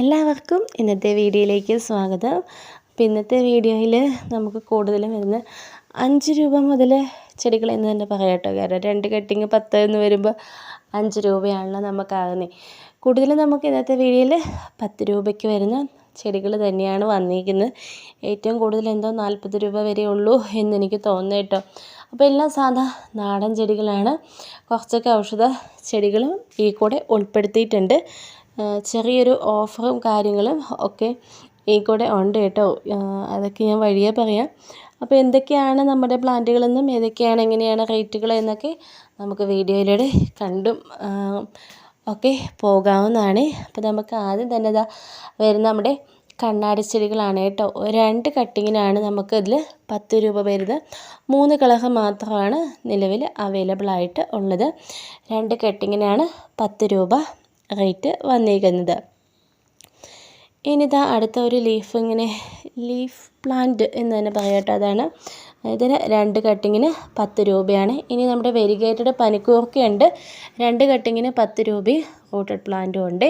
എല്ലാവർക്കും ഇന്നത്തെ വീഡിയോയിലേക്ക് സ്വാഗതം. അപ്പോൾ ഇന്നത്തെ വീഡിയോയിൽ നമുക്ക് കൂടുതലും വരുന്ന അഞ്ച് രൂപ മുതൽ ചെടികൾ എന്ന് തന്നെ പറയാട്ടോ കാരണം രണ്ട് കട്ടിങ് പത്ത് എന്ന് വരുമ്പോൾ അഞ്ച് രൂപയാണല്ലോ നമുക്കാകുന്നത് കൂടുതലും നമുക്ക് ഇന്നത്തെ വീഡിയോയിൽ പത്ത് രൂപയ്ക്ക് വരുന്ന ചെടികൾ തന്നെയാണ് വന്നിരിക്കുന്നത്. ഏറ്റവും കൂടുതൽ എന്തോ നാൽപ്പത് രൂപ വരെ ഉള്ളൂ എന്നെനിക്ക് തോന്നുന്നു കേട്ടോ. അപ്പോൾ എല്ലാം സാധാ നാടൻ ചെടികളാണ്. കുറച്ചൊക്കെ ഔഷധ ചെടികളും ഈ കൂടെ ഉൾപ്പെടുത്തിയിട്ടുണ്ട്. ചെറിയൊരു ഓഫറും കാര്യങ്ങളും ഒക്കെ ഈ കൂടെ ഉണ്ട് കേട്ടോ. അതൊക്കെ ഞാൻ വഴിയേ പറയാം. അപ്പോൾ എന്തൊക്കെയാണ് നമ്മുടെ പ്ലാന്റുകളെന്നും ഏതൊക്കെയാണ് എങ്ങനെയാണ് റേറ്റുകൾ എന്നൊക്കെ നമുക്ക് വീഡിയോയിലൂടെ കണ്ടും ഒക്കെ പോകാവുന്നതാണ്. അപ്പോൾ നമുക്ക് ആദ്യം തന്നെ ഇതാ വരുന്ന നമ്മുടെ കണ്ണാടി ചെടികളാണ് കേട്ടോ. രണ്ട് കട്ടിങ്ങിനാണ് നമുക്ക് ഇതിൽ പത്ത് രൂപ വരുന്നത്. മൂന്ന് കളഹ മാത്രമാണ് നിലവിൽ അവൈലബിൾ ആയിട്ട് ഉള്ളത്. രണ്ട് കട്ടിങ്ങിനാണ് പത്ത് രൂപ റേറ്റ് വന്നിരിക്കുന്നത് ഇനിതാ അടുത്ത ഒരു ലീഫ് ഇങ്ങനെ ലീഫ് പ്ലാന്റ് എന്ന് തന്നെ പറയട്ടെ അതാണ്. ഇതിന് രണ്ട് കട്ടിങ്ങിന് പത്ത് രൂപയാണ്. ഇനി നമ്മുടെ വെരിഗേറ്റഡ് പനിക്കൂർക്കയുണ്ട് രണ്ട് കട്ടിങ്ങിന് പത്ത് രൂപയും റൂട്ടഡ് പ്ലാന്റും ഉണ്ട്.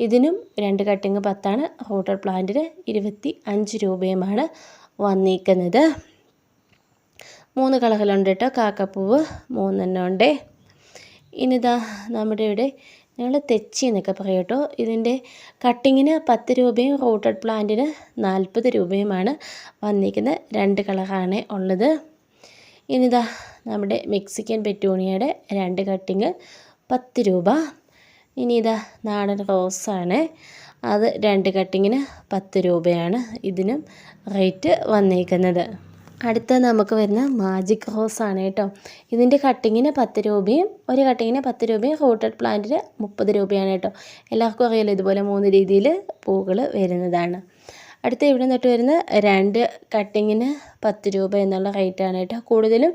ഇതിനും രണ്ട് കട്ടിങ് പത്താണ്. റൂട്ടഡ് പ്ലാന്റിന് ഇരുപത്തി അഞ്ച് രൂപയുമാണ് വന്നിരിക്കുന്നത് മൂന്ന് കളറിലുണ്ട് കേട്ടോ. കാക്കപ്പൂവ് മൂന്നെണ്ണം ഉണ്ട്. ഇനിതാ നമ്മുടെ ഇവിടെ ഞങ്ങൾ തെച്ചി എന്നൊക്കെ പറയും കേട്ടോ. ഇതിന്റെ കട്ടിങ്ങിന് പത്ത് രൂപയും റൂട്ടഡ് പ്ലാന്റിന് നാൽപ്പത് രൂപയുമാണ് വന്നിരിക്കുന്നത്. രണ്ട് കളറാണ് ഉള്ളത്. ഇനിതാ നമ്മുടെ മെക്സിക്കൻ പെറ്റൂണിയയുടെ രണ്ട് കട്ടിങ് പത്ത് രൂപ. ഇനി ഇതാ നാടൻ റോസാണ്. അത് രണ്ട് കട്ടിങ്ങിന് പത്ത് രൂപയാണ് ഇതിനും റേറ്റ് വന്നിരിക്കുന്നത്. അടുത്ത നമുക്ക് വരുന്ന മാജിക് റോസ് ആണ് കേട്ടോ. ഇതിന്റെ കട്ടിങ്ങിന് പത്ത് രൂപയും ഒരു കട്ടിങ്ങിന് പത്ത് രൂപയും റൂട്ടഡ് പ്ലാന്റിന് മുപ്പത് രൂപയാണ് കേട്ടോ. എല്ലാവർക്കും അറിയാലോ ഇതുപോലെ മൂന്ന് രീതിയിൽ പൂക്കൾ വരുന്നതാണ്. അടുത്ത ഇവിടെ നിന്നിട്ട് വരുന്ന രണ്ട് കട്ടിങ്ങിന് പത്ത് രൂപ എന്നുള്ള റേറ്റാണ് കേട്ടോ. കൂടുതലും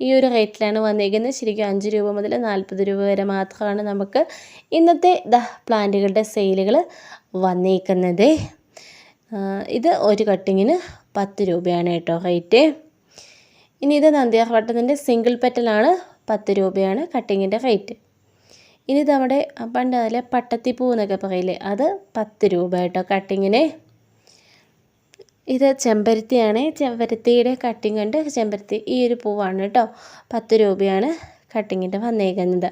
ഈ ഒരു റേറ്റിലാണ് വന്നിരിക്കുന്നത് ശരിക്കും അഞ്ച് രൂപ മുതൽ നാൽപ്പത് രൂപ വരെ മാത്രമാണ് നമുക്ക് ഇന്നത്തെ ദ പ്ലാന്റുകളുടെ സെയിലുകൾ വന്നിരിക്കുന്നത് ആ, ഇത് ഒരു കട്ടിങ്ങിന് പത്ത് രൂപയാണ് കേട്ടോ റേറ്റ്. ഇനി ഇത് നന്ദിയാർവട്ടത്തിന്റെ സിംഗിൾ പെറ്റലാണ് പത്ത് രൂപയാണ് കട്ടിങ്ങിന്റെ റേറ്റ് ഇനി നമ്മുടെ പണ്ട് അതിലെ പട്ടത്തിപ്പൂ എന്നൊക്കെ പറയില്ലേ അത് പത്ത് രൂപ കേട്ടോ കട്ടിങ്ങിന് ഇത് ചെമ്പരത്തിയാണ് ചെമ്പരത്തിയുടെ കട്ടിങ് ഉണ്ട് ചെമ്പരത്തി ഈ ഒരു പൂവാണ് കേട്ടോ പത്ത് രൂപയാണ് കട്ടിങ്ങിന്റെ വന്നേക്കുന്നത്.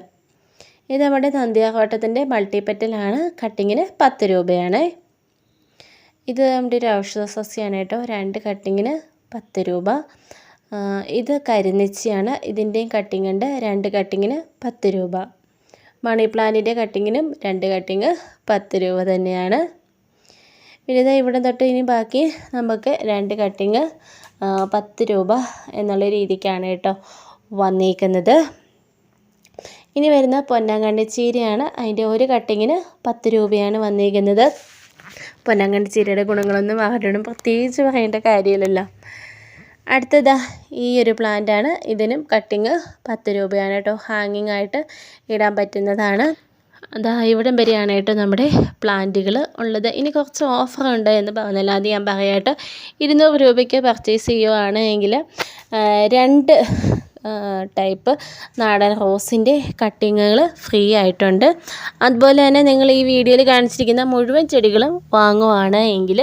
ഇത് നമ്മുടെ നന്ദിയാർവട്ടത്തിന്റെ മൾട്ടിപ്പറ്റലാണ് കട്ടിങ്ങിന് പത്ത് രൂപയാണ്. ഇത് നമ്മുടെ ഒരു ഔഷധ സസ്യമാണ് കേട്ടോ. രണ്ട് കട്ടിങ്ങിന് പത്ത് രൂപ. ഇത് കരിനെച്ചിയാണ്. ഇതിന്റെയും കട്ടിങ് ഉണ്ട്. രണ്ട് കട്ടിങ്ങിന് പത്ത് രൂപ. മണി പ്ലാന്റിന്റെ കട്ടിങ്ങിനും രണ്ട് കട്ടിങ് പത്ത് രൂപ തന്നെയാണ്. പിന്നെ ദാ ഇവിടെ തൊട്ട് ഇനി ബാക്കി നമുക്ക് രണ്ട് കട്ടിങ് പത്ത് രൂപ എന്നുള്ള രീതിക്കാണ് കേട്ടോ വന്നിരിക്കുന്നത് ഇനി വരുന്ന പൊന്നാങ്കണ്ണി ചീരയാണ്. അതിന്റെ ഒരു കട്ടിങ്ങിന് പത്ത് രൂപയാണ് വന്നിരിക്കുന്നത് പൊന്നാങ്കണ്ണി ചീരയുടെ ഗുണങ്ങളൊന്നും ആരോടും പ്രത്യേകിച്ച് പറയേണ്ട കാര്യമില്ലല്ലോ. അടുത്തതാ ഈ ഒരു പ്ലാന്റാണ്. ഇതിനും കട്ടിങ് പത്ത് രൂപയാണ് കേട്ടോ. ഹാങ്ങിങ് ആയിട്ട് ഇടാൻ പറ്റുന്നതാണ്. അതാ ഇവിടം വരെയാണ് കേട്ടോ നമ്മുടെ പ്ലാന്റുകൾ ഉള്ളത്. ഇനി കുറച്ച് ഓഫർ ഉണ്ട് എന്ന് പറഞ്ഞല്ലോ അത് ഞാൻ പറയാം കേട്ടോ ഇരുന്നൂറ് രൂപയ്ക്ക് പർച്ചേസ് ചെയ്യുവാണെങ്കിൽ രണ്ട് ടൈപ്പ് നാടൻ റോസിന്റെ കട്ടിങ്ങുകൾ ഫ്രീ ആയിട്ടുണ്ട്. അതുപോലെ തന്നെ നിങ്ങൾ ഈ വീഡിയോയിൽ കാണിച്ചിരിക്കുന്ന മുഴുവൻ ചെടികളും വാങ്ങുവാണ് എങ്കിൽ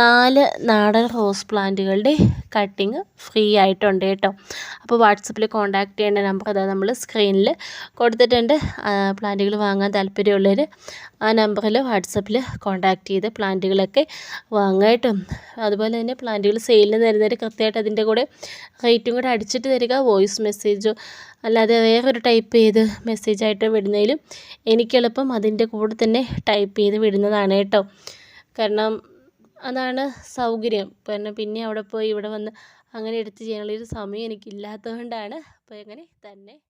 നാല് നാടൻ റോസ് പ്ലാന്റുകളുടെ കട്ടിങ് ഫ്രീ ആയിട്ടുണ്ട് കേട്ടോ. അപ്പോൾ വാട്സപ്പിൽ കോൺടാക്ട് ചെയ്യേണ്ട നമ്പർ അതാ നമ്മൾ സ്ക്രീനിൽ കൊടുത്തിട്ടുണ്ട്. പ്ലാന്റുകൾ വാങ്ങാൻ താല്പര്യമുള്ളവർ ആ നമ്പറിൽ വാട്സപ്പിൽ കോൺടാക്ട് ചെയ്ത് പ്ലാന്റുകളൊക്കെ വാങ്ങായിട്ടും അതുപോലെ തന്നെ പ്ലാന്റുകൾ സെയിലിന് തരുന്നവർ കൃത്യമായിട്ട് അതിന്റെ കൂടെ റേറ്റും കൂടെ അടിച്ചിട്ട് തരിക മെസ്സേജോ അല്ലാതെ വേറൊരു ടൈപ്പ് ചെയ്ത് മെസ്സേജായിട്ട് വിടുന്നതിലും എനിക്കെളുപ്പം അതിന്റെ കൂടെ തന്നെ ടൈപ്പ് ചെയ്ത് വിടുന്നതാണ് കേട്ടോ. കാരണം അതാണ് സൗകര്യം. കാരണം പിന്നെ അവിടെ പോയി ഇവിടെ വന്ന് അങ്ങനെ എടുത്ത് ചെയ്യാനുള്ളൊരു സമയം എനിക്കില്ലാത്തതുകൊണ്ടാണ്. അപ്പോൾ അങ്ങനെ തന്നെ